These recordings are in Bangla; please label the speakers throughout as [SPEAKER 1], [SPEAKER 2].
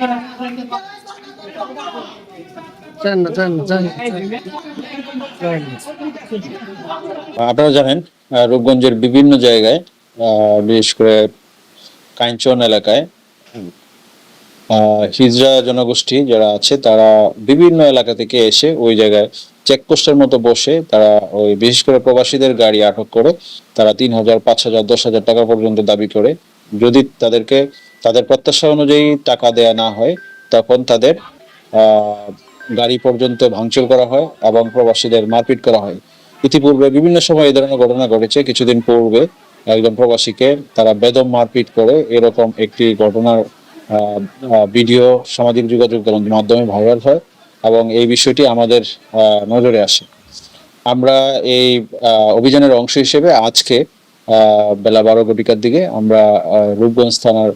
[SPEAKER 1] চান না চান না চান
[SPEAKER 2] আপনারা জানেন রূপগঞ্জের বিভিন্ন জায়গায় বিশেষ করে কাঞ্চন এলাকায় হিজড়া জনগোষ্ঠী যারা আছে, তারা বিভিন্ন এলাকা থেকে এসে ওই জায়গায় চেকপোস্টের মতো বসে তারা ওই বিশেষ করে প্রবাসীদের গাড়ি আটক করে, তারা তিন হাজার, পাঁচ হাজার, দশ হাজার টাকা পর্যন্ত দাবি করে। যদি তাদেরকে, তাদের প্রত্যাশা অনুযায়ী টাকা দেয়া না হয়, তখন তাদের গাড়ি পর্যন্ত ভাঙচুর করা হয় এবং প্রবাসীদের মারপিট করা হয়। ইতিপূর্বে বিভিন্ন সময় এই ধরনের ঘটনা ঘটেছে। কিছুদিন পূর্বে একজন প্রবাসীকে তারা বেদম মারপিট করে এরকম একটি ঘটনার ভিডিও সামাজিক যোগাযোগ মাধ্যমে ভাইরাল হয় এবং এই বিষয়টি আমাদের নজরে আসে। আমরা এই অভিযানের অংশ হিসেবে আজকে বেলা বারো ঘটিকার দিকে আমরা রূপগঞ্জ থানার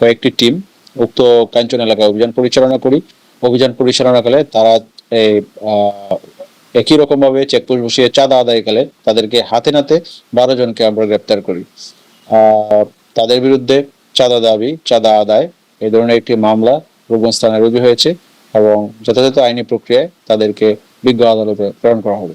[SPEAKER 2] কয়েকটি টিম উক্ত কাঞ্চন এলাকায় অভিযান পরিচালনা করি। অভিযান পরিচালনাকালে তারা এই একই রকম ভাবে চেকপোস্ট বসিয়ে চাঁদা আদায়কালে তাদেরকে হাতে নাতে বারো জনকে আমরা গ্রেপ্তার করি। তাদের বিরুদ্ধে চাঁদা দাবি, চাঁদা আদায় এই ধরনের একটি মামলা রূপগঞ্জ স্থানে রুজু হয়েছে এবং যথাযথ আইনি প্রক্রিয়ায় তাদেরকে বিজ্ঞ আদালতে প্রেরণ করা হবে।